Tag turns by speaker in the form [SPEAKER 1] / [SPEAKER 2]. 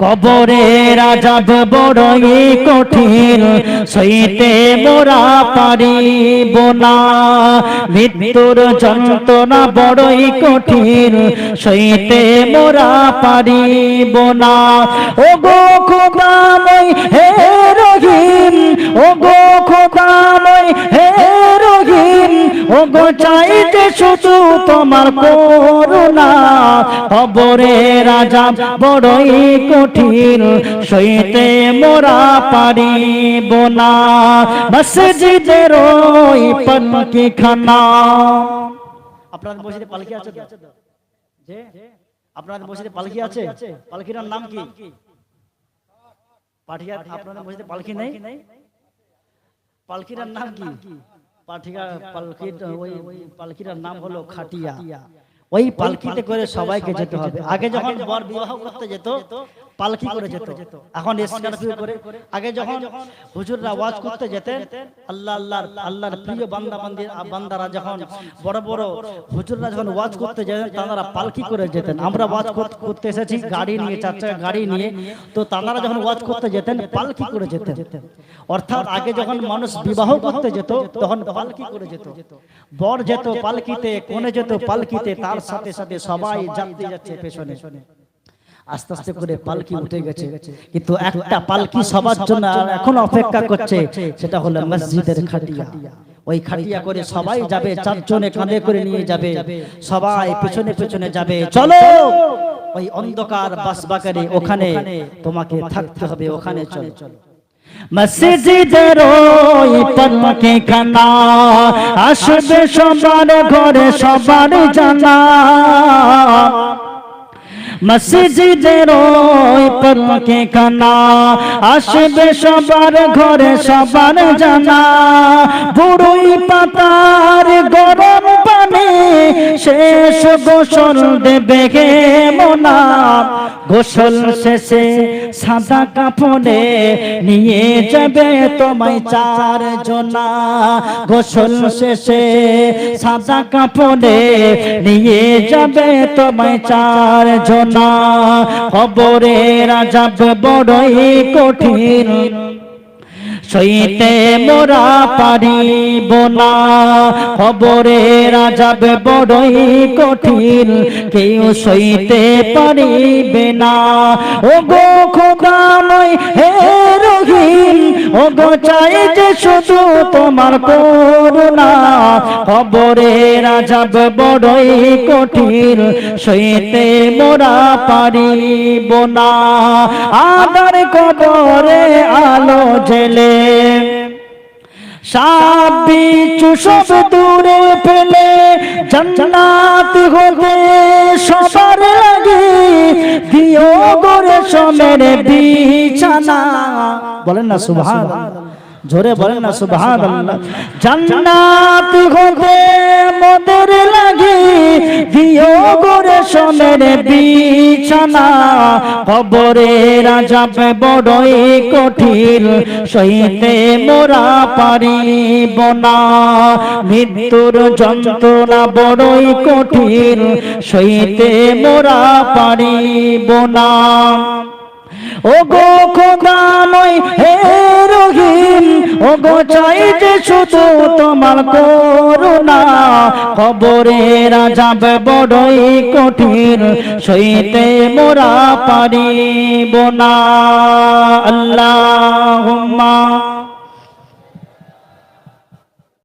[SPEAKER 1] কবরে রাজাব বড়ই কঠিন, সইতে মোরা পারিব না। মৃত্যুর যন্ত্রণা বড়ই কঠিন, সইতে মোরা পারিব না। ও গো খোদাময় হে রহিম ও গো খোদাময় হে রহিম ও গো চাইতে শুধু তোমার করুণা। কবরে রাজা বড়ই কঠিন, সইতে মোরা পারিব না। মসজিদের ওই পালকি খানা আপনাদের মসজিদে পালকি আছে? যে? আপনাদের মসজিদে পালকি আছে? পালকির নাম কি? পাঠিয়া আপনাদের মসজিদে পালকি নেই? পালকির নাম কি? পাঠিয়া পালকির ওই পালকির নাম হলো খাটিয়া। ওই পালকিতে করে সবাইকে যেতে হবে। আগে যখন বর বিবাহ করতে যেত পালকি করে যেত। এখন স্করপিও করে আগে যখন হুজুররা ওয়াজ করতে যেতেন আল্লাহ আল্লাহর আল্লাহর প্রিয় বান্দা বান্দি বান্দারা যখন বড় বড় হুজুররা যখন ওয়াজ করতে যেতেন তারা পালকি করে যেতেন। আমরা ওয়াজ করতে এসেছি গাড়ি নিয়ে চার চাকা গাড়ি নিয়ে। তো তারা যখন ওয়াজ করতে যেতেন পালকি করে যেতেন। অর্থাৎ আগে যখন মানুষ বিবাহ করতে যেত তখন পালকি করে যেত। বর যেত পালকিতে কোনে যেত পালকিতে তার সাথে সাথে সবাই যাত্রী যাচ্ছে পেছনে আস্তে আস্তে করে পালকি উঠে গেছে। কিন্তু একটা পালকি সবার জন্য এখন অপেক্ষা করছে সেটা হলো মসজিদের খাটিয়া। ওই খাটিয়া করে সবাই যাবে চারজনে কাঁধে করে নিয়ে যাবে। সবাই পেছনে পেছনে যাবে চলো! ওই অন্ধকার বাসবাগানে ওখানে তোমাকে থাকতে হবে ওখানে চলো। মসজিদের ওই পালকি খানা আসবে সবার ঘরে সবার জানা। মসজিদের পালকি খানা আসবে সবার ঘরে সবার জানা। বুড়ুই পাতার গরম পানি শেষ গোসল দেবে গে মোনা গোসল শেষে সাদা কাপড়ে নিয়ে যাবে তোমায় চার জোনা। গোসল শেষে সাদা কাপড়ে নিয়ে যাবে তোমায় চার জোনা। খবরে রাজাব বড়ই কঠিন। সইতে মোরা পারিব না। খবরে রাজাব বড়ই কঠিন, কেউ সইতে পারিবে না। ও গো খোদাময় হে রহিম ও গো চাই যে শুধু তোমার করুণা। খবরে রাজাব বড়ই কঠিন, সইতে মোরা পারিব না। আদার কবরে আলো জেলে সব দূরে ফেলে, জান্নাত হতে সবার লাগে, দিও গোরে সমের বিছানা। বলেন না সুবহান জোরে বলেন না সুবহান আল্লাহ জান্নাত হতে মদের লাগে দিও গোরে সমের বিছানা। খবরে রাজাব বড়ই কঠিন সইতে মোরা পারিব না। মৃত্যুর যন্ত্রণা বড়ই কঠিন সইতে মোরা পারিব না। ও গো খোদাময় হে রহিম ও গো চাই যে শুধু তোমার করুণা। খবরে রাজাব বড়ই কঠিন, সইতে মোরা পারিব না। আল্লাহ